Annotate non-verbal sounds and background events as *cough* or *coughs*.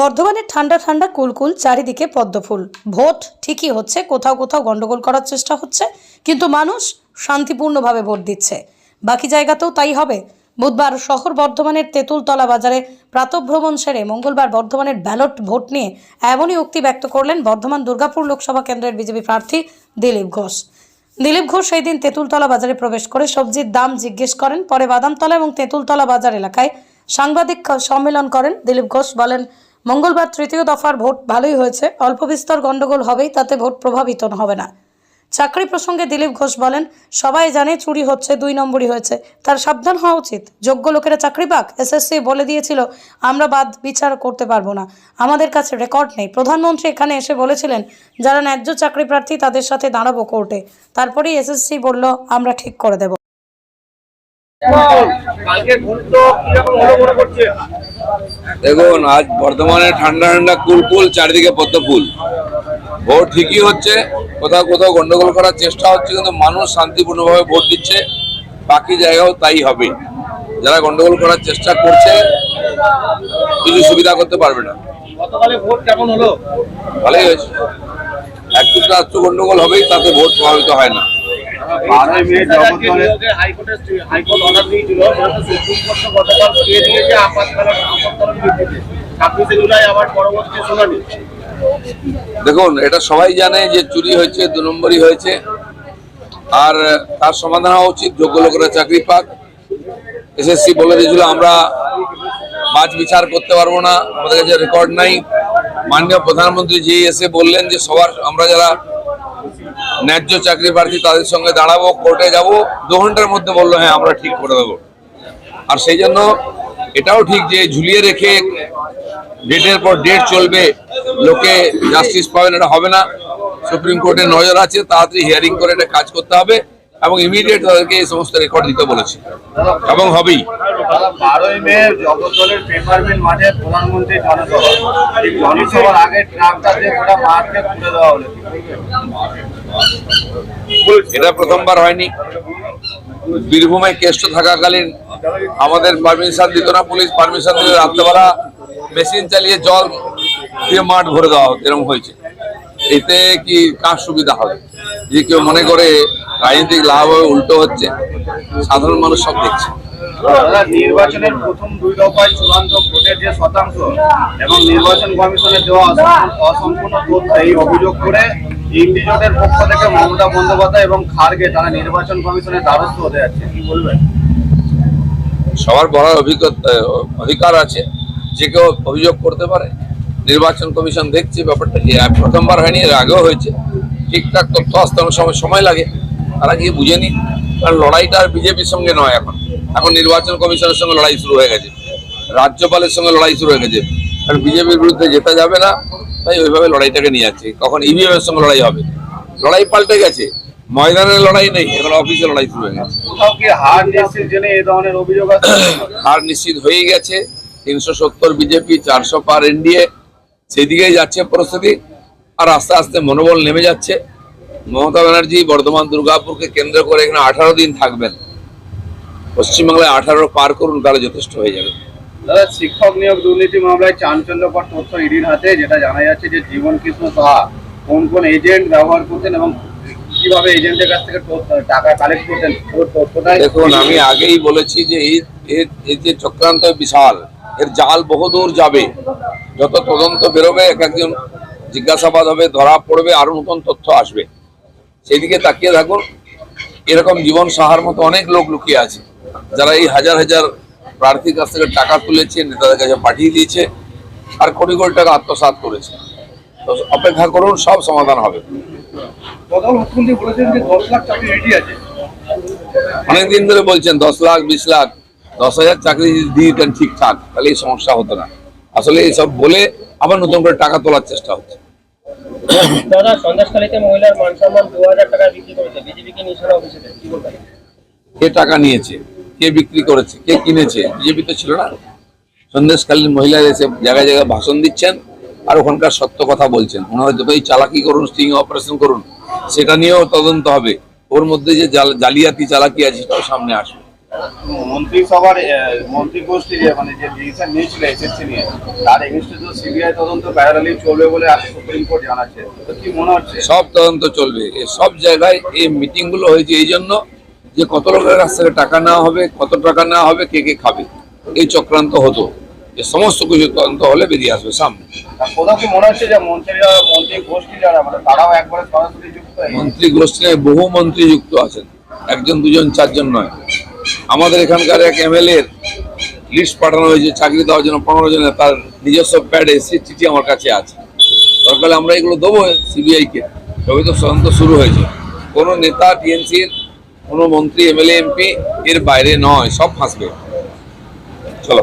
বর্ধমানের ঠান্ডা ঠান্ডা কুলকুল চারিদিকে পদ্মফুল। ভোট ঠিকই হচ্ছে, কোথাও কোথাও গন্ডগোল করার চেষ্টা হচ্ছে, কিন্তু মানুষ শান্তিপূর্ণভাবে ভোট দিচ্ছে। বাকি জায়গাতেও তাই হবে। বুধবার শহর বর্ধমানের তেঁতুলতলা বাজারে প্রাতভ্রমণ সেরে মঙ্গলবার বর্ধমানের ব্যালট ভোট নিয়ে এমনই উক্তি ব্যক্ত করলেন বর্ধমান দুর্গাপুর লোকসভা কেন্দ্রের বিজেপি প্রার্থী দিলীপ ঘোষ। দিলীপ ঘোষ সেই দিন তেঁতুলতলা বাজারে প্রবেশ করে সবজির দাম জিজ্ঞেস করেন, পরে বাদামতলা এবং তেঁতুলতলা বাজার এলাকায় সাংবাদিক সম্মেলন করেন। দিলীপ ঘোষ বলেন মঙ্গলবার তৃতীয় দফার ভোট ভালোই হয়েছে। অল্প বিস্তর গণ্ডগোল হবেই, তাতে ভোট প্রভাবিত হবে না। চাকরি প্রসঙ্গে দিলীপ ঘোষ বলেন, সবাই জানে চুরি হচ্ছে, দুই নম্বরই হয়েছে। তার সাবধান হওয়া উচিত। যোগ্য লোকেরা চাকরি পাক, এসএসসি বলে দিয়েছিল, আমরা বাদ বিচার করতে পারব না। আমাদের কাছে রেকর্ড নেই। প্রধানমন্ত্রী এখানে এসে বলেছিলেন, যারা ন্যায্য চাকরি প্রার্থী তাদের সাথে দাঁড়াবো কোর্টে। তারপরেই এসএসসি বলল, আমরা ঠিক করে দেব। দেখুন আজ বর্ধমানে ঠান্ডা ঠান্ডা কুলকুল চারিদিকে পদ্ম ফুল। ভোট ঠিকই হচ্ছে কোথাও কোথাও গন্ডগোল করার চেষ্টা হচ্ছে কিন্তু মানুষ শান্তিপূর্ণভাবে ভোট দিচ্ছে বাকি জায়গাও তাই হবে। যারা গন্ডগোল করার চেষ্টা করছে কিছু সুবিধা করতে পারবে না। ভালোই হয়েছে। একটু একটু গন্ডগোল হবেই তাতে ভোট প্রভাবিত হয় না। বারোই মে হাইকোর্ট অর্ডার দিয়েছিল সুপ্রিম কোর্ট গতকাল দিয়ে দিয়েছে আপাতকালীন আপত্কালীন ভিত্তিতে ছাব্বিশে জুলাই আবার পরবর্তী শুনানি। দেখুন এটা সবাই জানে যে চুরি হয়েছে দু নম্বরই হয়েছে। আর তার সমাধান হওয়া উচিত যোগ্য লোকেরা চাকরি পাক। এসএসসি বলে দিয়েছিল আমরা বাজ বিচার করতে পারব না আমাদের কাছে রেকর্ড নাই। মাননীয় প্রধানমন্ত্রী যে এসে বললেন যে সবার আমরা যারা ন্যায্য চাকরি প্রার্থী তাদের সঙ্গে দাঁড়াবো কোর্টে যাব। দু ঘণ্টার মধ্যে বলল হ্যাঁ আমরা ঠিক করে দেবো। আর সেই জন্য এটাও ঠিক যে ঝুলিয়ে রেখে ডেটের পর ডেট চলবে, লোকে জাস্টিস পাবেন এটা হবে না। সুপ্রিম কোর্টের নজর আছে, তাড়াতাড়ি হিয়ারিং করে এটা কাজ করতে হবে এবং ইমিডিয়েট তাদেরকে এই সমস্ত রেকর্ড দিতে বলেছে। এবং হবেই। বারোই মে জগদ্দলের পেপার মিল মাঠে প্রধানমন্ত্রী জনসভা। জনসভার আগে তুলে দেওয়া হলো। এটা প্রথমবার হয়নি। বীরভূমে কেষ্ট থাকাকালীন আমাদের পারমিশন দিত না, পুলিশ পারমিশন দিলে রাত্রেবেলা মেশিন চালিয়ে জল দিয়ে মাঠ ভরে দেওয়া হতো এরকম হয়েছে। এতে কি কার সুবিধা হবে? যে কেউ মনে করে রাজনৈতিক লাভ হবে, উল্টো হচ্ছে, সাধারণ মানুষ সব দেখছে। নির্বাচনের প্রথম দুই দফায় চূড়ান্ত ভোটের যে শতাংশ এবং নির্বাচন কমিশনের দেওয়া অসম্পূর্ণ তথ্য, এই অভিযোগ করে ইন্ডি জোটের পক্ষ থেকে মমতা বন্দ্যোপাধ্যায় এবং খার্গে তারা নির্বাচন কমিশনের দ্বারস্থ হতে যাচ্ছে। কি বলবেন? সবার বলার অধিকার আছে। যে কেউ অভিযোগ করতে পারে, নির্বাচন কমিশন দেখছে ব্যাপারটা। প্রথমবার হয়নি, এর আগেও হয়েছে। ঠিকঠাক তথ্য আসতে অনেক সময় সময় লাগে। তারা গিয়ে বুঝে নি কারণ লড়াইটা আর বিজেপির সঙ্গে নয় এখন। এখন নির্বাচন কমিশনের সঙ্গে লড়াই শুরু হয়ে গেছে। রাজ্যপালের সঙ্গে লড়াই শুরু হয়ে গেছে। কারণ বিজেপির বিরুদ্ধে যেতে যাবে না। তাই ওইভাবে লড়াইটাকে নিয়ে যাচ্ছে। কখন ইভিএম এর সঙ্গে লড়াই হবে? লড়াই পাল্টে গেছে। ময়দানের লড়াই নেই এখন অফিসে লড়াই শুরু হয়ে গেছে। হার নিশ্চিত *coughs* হয়ে গেছে। তিনশো সত্তর বিজেপি চারশো পার এনডিএ সেদিকেই যাচ্ছে পরিস্থিতি। আর আস্তে আস্তে মনোবল নেমে যাচ্ছে। মমতা ব্যানার্জি বর্ধমান দুর্গাপুরকে কেন্দ্র করে এখানে আঠারো দিন থাকবেন। পশ্চিমবাংলায় আঠারো পার করুন তাহলে যথেষ্ট হয়ে যাবে। শিক্ষক নিয়োগ দুর্নীতি মামলায় চাঞ্চল্যকর তথ্য ইডির হাতে, যেটা জানা যাচ্ছে যে জীবন কৃষ্ণ সাহা কোন কোন এজেন্ট ব্যবহার করতেন এবং কীভাবে এজেন্টের কাছ থেকে টাকা কালেক্ট করতেন দেখুন, আমি আগেই বলেছি যে এই যে চক্রান্ত বিশাল, এর জাল বহুদূর যাবে। যত তদন্ত বেরোবে, এক একজন জিজ্ঞাসাবাদ হবে, ধরা পড়বে, আরও নতুন তথ্য আসবে। সেদিকে তাকিয়ে থাকুন, এরকম জীবন সাহার মতো অনেক লোক লুকিয়ে আছে, যারা এই হাজার হাজার প্রার্থীর কাছ থেকে টাকা তুলেছে নেতাদের কাছে পাঠিয়ে দিয়েছে আর কোটি কোটি টাকা আত্মসাৎ করেছে। তো অপেক্ষা করুন সব সমাধান হবে। প্রধান মুখ্যমন্ত্রী বলেছেন যে দশ লাখ চাকরি রেডি আছে। অনেকদিন ধরে বলছেন দশ লাখ বিশ লাখ দশ হাজার চাকরি যদি দিয়ে দিতেন ঠিকঠাক তাহলে এই সমস্যা হতো না। আসলে এইসব বলে আবার নতুন করে টাকা তোলার চেষ্টা হচ্ছে। দাদা সন্দেশখালীতে মহিলার মান সম্মান দু হাজার টাকা বিক্রি করেছে। বিজেপিকে নিশানা অফিসে? কে টাকা নিয়েছে? কে বিক্রি করেছে কে কিনেছে বিজেপি তো ছিল না। সন্দেশকালীন মহিলারা এসে জায়গায় জায়গায় ভাষণ দিচ্ছেন আর ওখানকার সত্য কথা বলছেন। ওনারা যতই চালাকি করুন স্টিং অপারেশন করুন সেটা নিয়েও তদন্ত হবে। ওর মধ্যে যে জালিয়াতি চালাকি আছে সেটাও সামনে আসবে। মন্ত্রিসভার যে মানে যে ডিসিশন নিয়েছিল এসএসসি নিয়ে তার এগেনস্টে তো সিবিআই তদন্ত চলবে বলে আজ সুপ্রিম কোর্ট জানাচ্ছে। তো কি মনে হচ্ছে? সব তদন্ত চলবে। সব জায়গায় এই মিটিংগুলো হয়েছে এই জন্য যে কত লোকের কাছ থেকে টাকা নেওয়া হবে কত টাকা নেওয়া হবে কে কে খাবে এই চক্রান্ত হতো। যে সমস্ত কিছু তদন্ত হলে বেরিয়ে আসবে সামনে। মনে মন্ত্রী গোষ্ঠী মানে বহু মন্ত্রী যুক্ত আছেন। একজন দুজন চারজন নয়। আমাদের এখানকার এক এমএলএ লিস্ট পাঠানো হয়েছে চাকরি দেওয়ার জন্য পনেরো জনের তার নিজস্ব প্যাডে সে চিঠি আমার কাছে আছে। দরকার আমরা এগুলো দেবো সিবিআই কে তবে তো তদন্ত শুরু হয়েছে। কোনো নেতা টিএমসির কোনো মন্ত্রী এমএলএ এমপি এর বাইরে নয় সব ফাঁসবে। চলো।